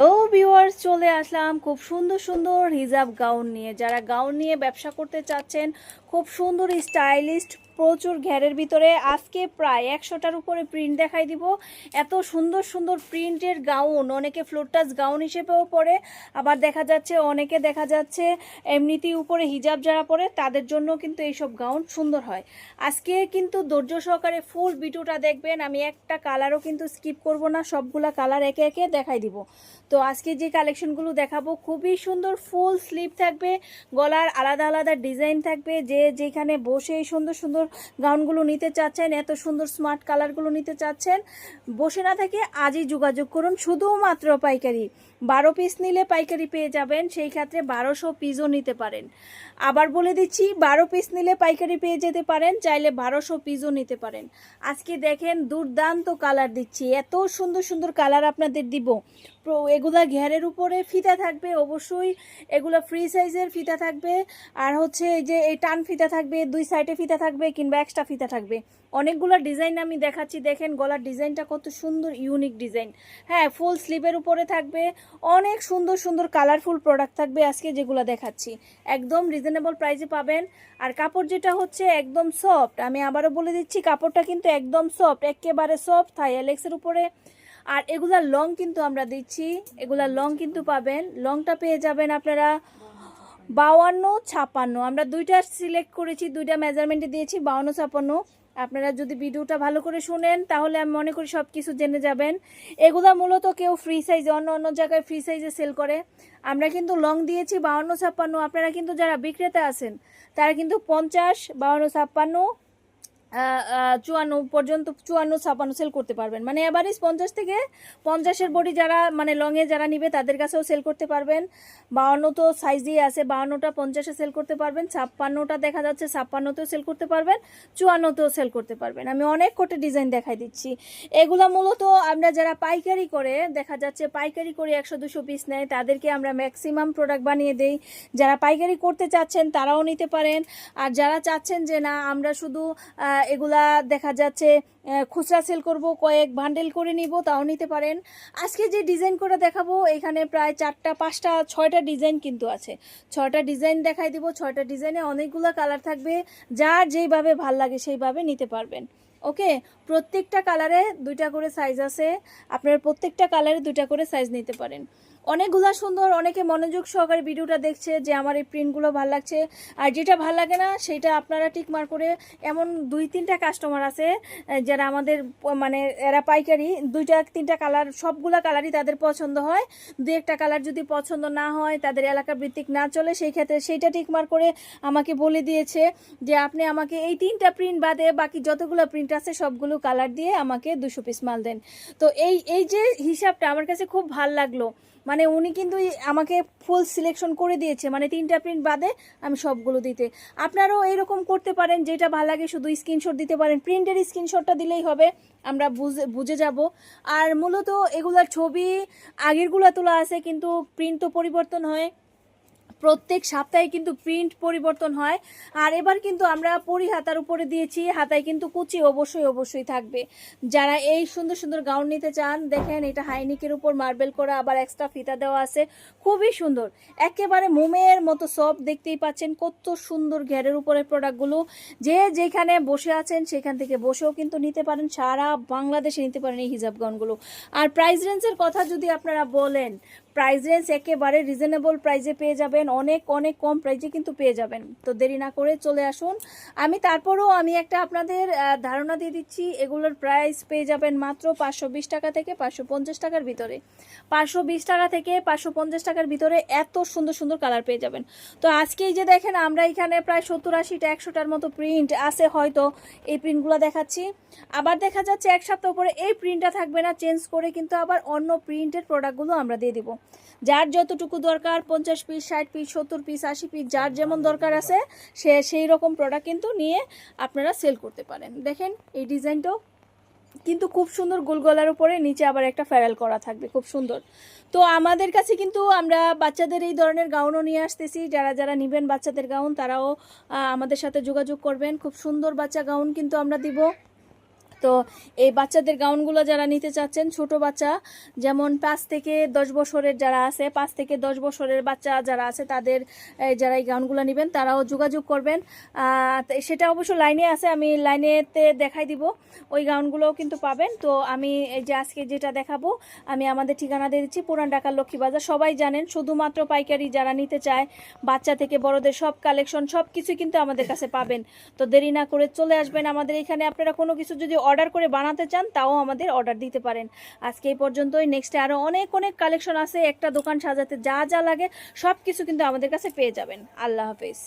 ও viewers, চলে আসলাম খুব সুন্দর সুন্দর হিজাব গাউন নিয়ে। যারা গাউন নিয়ে ব্যবসা করতে চাচ্ছেন খুব সুন্দর স্টাইলিস্ট প্রচুর ঘেরের ভিতরে। আজকে প্রায় একশোটার উপরে প্রিন্ট দেখাই দিব। এত সুন্দর সুন্দর প্রিন্টের গাউন অনেকে ফ্লোটাস গাউন হিসেবেও পরে, আবার দেখা যাচ্ছে অনেকে দেখা যাচ্ছে এমনিতেই উপরে হিজাব যারা পরে, তাদের জন্য কিন্তু এইসব গাউন সুন্দর হয়। আজকে কিন্তু ধৈর্য সহকারে ফুল ভিডিওটা দেখবেন, আমি একটা কালারও কিন্তু স্কিপ করব না, সবগুলা কালার একে একে দেখাই দিব। তো আজকে যে কালেকশনগুলো দেখাবো, খুবই সুন্দর ফুল স্লিপ থাকবে, গলার আলাদা আলাদা ডিজাইন থাকবে, যে যেখানে বসে এই সুন্দর সুন্দর গাউনগুলো নিতে চাচ্ছেন, এত সুন্দর স্মার্ট কালারগুলো নিতে চাচ্ছেন, বসে না থেকে আজই যোগাযোগ করুন। শুধুমাত্র পাইকারি, বারো পিস নিলে পাইকারি পেয়ে যাবেন, সেই ক্ষেত্রে বারোশো পিসও নিতে পারেন। আবার বলে দিচ্ছি, বারো পিস নিলে পাইকারি পেয়ে যেতে পারেন, চাইলে বারোশো পিসও নিতে পারেন। আজকে দেখেন দুর্দান্ত কালার দিচ্ছি, এত সুন্দর সুন্দর কালার আপনাদের দিব। এগুলা ঘেরের উপরে ফিতা থাকবে, অবশ্যই এগুলো ফ্রি সাইজের ফিতা থাকবে। আর হচ্ছে এই যে এই টান ফিতা থাকবে, দুই সাইডে ফিতা থাকবে কিংবা এক্সট্রা ফিতা থাকবে। অনেকগুলো ডিজাইন আমি দেখাচ্ছি, দেখেন গলার ডিজাইনটা কত সুন্দর ইউনিক ডিজাইন হ্যাঁ ফুল স্লিভের উপরে থাকবে, অনেক সুন্দর সুন্দর কালারফুল প্রোডাক্ট থাকবে আজকে যেগুলো দেখাচ্ছি। একদম রিজনেবল প্রাইসে পাবেন। আর কাপড় যেটা হচ্ছে একদম সফট আমি আবারও বলে দিচ্ছি, কাপড়টা কিন্তু একদম সফট একেবারে সফট থাই অ্যালেক্সের উপরে। আর এগুলার লং কিন্তু আমরা দিচ্ছি, এগুলার লং কিন্তু পাবেন। লংটা পেয়ে যাবেন আপনারা বাউান্ন, ছাপান্ন। আমরা দুইটা সিলেক্ট করেছি, দুইটা মেজারমেন্টে দিয়েছি, বাউান্ন, ছাপান্ন। আপনারা যদি ভিডিওটা ভালো করে শুনেন, তাহলে আমি মনে করি সব কিছু জেনে যাবেন। এগুলো মূলত কেউ ফ্রি সাইজে অন্য অন্য জায়গায় ফ্রি সাইজে সেল করে। আমরা কিন্তু লং দিয়েছি, বাউান্ন ছাপ্পান্ন আপনারা কিন্তু যারা বিক্রেতা আছেন, তারা কিন্তু পঞ্চাশ, বাউান্ন ছাপ্পান্ন চুয়ান্ন পর্যন্ত চুয়ান্ন, ছাপান্ন সেল করতে পারবেন। মানে এভারেজ পঞ্চাশ থেকে পঞ্চাশের বডি যারা মানে লংয়ে যারা নিবে, তাদের কাছেও সেল করতে পারবেন। বাউন্ন তো সাইজই আছে, বাউন্নটা পঞ্চাশে সেল করতে পারবেন, ছাপ্পান্নটা দেখা যাচ্ছে, ছাপ্পান্নতেও সেল করতে পারবেন, চুয়ান্নতেও সেল করতে পারবেন। আমি অনেক কোটে ডিজাইন দেখাই দিচ্ছি। এগুলা মূলত আমরা যারা পাইকারি করে, দেখা যাচ্ছে পাইকারি করে একশো দুশো পিস নেয়, তাদেরকে আমরা ম্যাক্সিমাম প্রোডাক্ট বানিয়ে দেই। যারা পাইকারি করতে চাচ্ছেন, তারাও নিতে পারেন। আর যারা চাচ্ছেন যে না, আমরা শুধু এগুলা দেখা যাচ্ছে খুচরা সেল করব, কয়েক বান্ডেল করে নিব, তাও নিতে পারেন। আজকে যে ডিজাইন করে দেখাবো, এখানে প্রায় চারটা, পাঁচটা, ছয়টা ডিজাইন কিন্তু আছে। ছয়টা ডিজাইন দেখাই দিব, ছয়টা ডিজাইনে অনেকগুলো কালার থাকবে, যার যেইভাবে ভালো লাগে সেইভাবে নিতে পারবেন। ওকে? প্রত্যেকটা কালারে দুইটা করে সাইজ আছে, আপনার প্রত্যেকটা কালারে দুইটা করে সাইজ নিতে পারেন। অনেকগুলা সুন্দর, অনেকে মনোযোগ সহকারে ভিডিওটা দেখছে যে আমার এই প্রিন্টগুলো ভালো লাগছে। আর যেটা ভালো লাগে না, সেটা আপনারা টিক মার করে এমন দুই, তিনটা কাস্টমার আছে যারা আমাদের মানে এরা পাইকারি, দুইটা, তিনটা কালার সবগুলা কালারই তাদের পছন্দ হয়। দু একটা কালার যদি পছন্দ না হয়, তাদের এলাকা ভিত্তিক না চলে, সেই ক্ষেত্রে সেইটা টিকমার করে আমাকে বলে দিয়েছে যে আপনি আমাকে এই তিনটা প্রিন্ট বাদে বাকি যতগুলো প্রিন্ট আছে, সবগুলো কালার দিয়ে আমাকে দুশো পিস মাল দেন। তো এই এই যে হিসাবটা আমার কাছে খুব ভালো লাগল। মানে উনি কিন্তু আমাকে ফুল সিলেকশন করে দিয়েছে মানে তিনটা প্রিন্ট বাদে আমি সবগুলো দিতে। আপনারাও এরকম করতে পারেন, যেটা ভালো লাগে শুধু স্ক্রিনশট দিতে পারেন। প্রিন্টের স্ক্রিনশটটা দিলেই হবে, আমরা বুঝে বুঝে যাব। আর মূলত এগুলার ছবি আগেরগুলো তোলা আছে, কিন্তু প্রিন্ট তো পরিবর্তন হয়। প্রত্যেক সপ্তাহে কিন্তু প্রিন্ট পরিবর্তন হয়। আর এবার কিন্তু আমরা পরি হাতার উপরে দিয়েছি, হাতায় কিন্তু কুচি অবশ্যই অবশ্যই থাকবে। যারা এই সুন্দর সুন্দর গাউন নিতে চান, দেখেন এটা হাইনিকের উপর মার্বেল করা, আবার এক্সট্রা ফিতা দেওয়া আছে। খুবই সুন্দর। একেবারে মোমের মতো সব দেখতেই পাচ্ছেন, কত সুন্দর ঘেরের উপরে প্রোডাক্টগুলো যে যেখানে বসে আছেন, সেখান থেকে বসেও কিন্তু নিতে পারেন, সারা বাংলাদেশে নিতে পারেন এই হিজাব গাউনগুলো আর প্রাইস রেঞ্জের কথা যদি আপনারা বলেন প্রাইস রেঞ্জ একেবারে রিজনেবল প্রাইসে পেয়ে যাবেন। অনেক অনেক কম প্রাইসে কিন্তু পেয়ে যাবেন। তো দেরি না করে চলে আসুন। আমি তারপরও আমি একটা আপনাদের ধারণা দিয়ে দিচ্ছি। এগুলোর প্রাইস পেয়ে যাবেন মাত্র পাঁচশো বিশ টাকা থেকে পাঁচশো পঞ্চাশ টাকার ভিতরে। পাঁচশো বিশ টাকা থেকে পাঁচশো পঞ্চাশ টাকার ভিতরে এত সুন্দর সুন্দর কালার পেয়ে যাবেন। তো আজকেই যে দেখেন, আমরা এখানে প্রায় সত্তর আশিটা, একশোটার মতো প্রিন্ট আছে হয়তো। এই প্রিন্টগুলো দেখাচ্ছি। আবার দেখা যাচ্ছে এক সপ্তাহ পরে এই প্রিন্টটা থাকবে না। চেঞ্জ করে কিন্তু আবার অন্য প্রিন্টের প্রোডাক্টগুলো আমরা দিয়ে দিব। যার যতটুকু দরকার, পঞ্চাশ পিস ষাট পিস সত্তর পিস আশি পিস যার যেমন দরকার আছে, সে সেই রকম প্রোডাক্ট কিন্তু নিয়ে আপনারা সেল করতে পারেন। দেখেন, এই ডিজাইনটাও কিন্তু খুব সুন্দর গোল গলার উপরে, নিচে আবার একটা ফ্যারাল করা থাকবে, খুব সুন্দর। তো আমাদের কাছে কিন্তু আমরা বাচ্চাদের এই ধরনের গাউনও নিয়ে আসতেছি। যারা যারা নেবেন বাচ্চাদের গাউন, তারাও আমাদের সাথে যোগাযোগ করবেন। খুব সুন্দর বাচ্চা গাউন কিন্তু আমরা দিব। তো এই বাচ্চাদের গাউনগুলো যারা নিতে চাচ্ছেন, ছোট বাচ্চা, যেমন পাঁচ থেকে দশ বছরের যারা আছে, পাঁচ থেকে দশ বছরের বাচ্চা যারা আছে, তাদের যারা এই গাউনগুলো নেবেন, তারাও যোগাযোগ করবেন। সেটা অবশ্য লাইনে আছে, আমি লাইনেতে দেখাই দিব, ওই গাউনগুলোও কিন্তু পাবেন। তো আমি এই যে আজকে যেটা দেখাবো, আমি আমাদের ঠিকানা দিয়ে দিচ্ছি, পুরান ঢাকার লক্ষ্মীবাজার সবাই জানেন, শুধুমাত্র পাইকারি যারা নিতে চায়, বাচ্চা থেকে বড়দের সব কালেকশন সব কিছু কিন্তু আমাদের কাছে পাবেন। তো দেরি না করে চলে আসবেন আমাদের এখানে। আপনারা কোনো কিছু যদি অর্ডার করে বানাতে চান, তাও আমাদের অর্ডার দিতে পারেন। আজকে এই পর্যন্তই। নেক্সটে আরও অনেক অনেক কালেকশন আছে। একটা দোকান সাজাতে যা যা লাগে সব কিছু কিন্তু আমাদের কাছে পেয়ে যাবেন। আল্লাহ হাফেজ।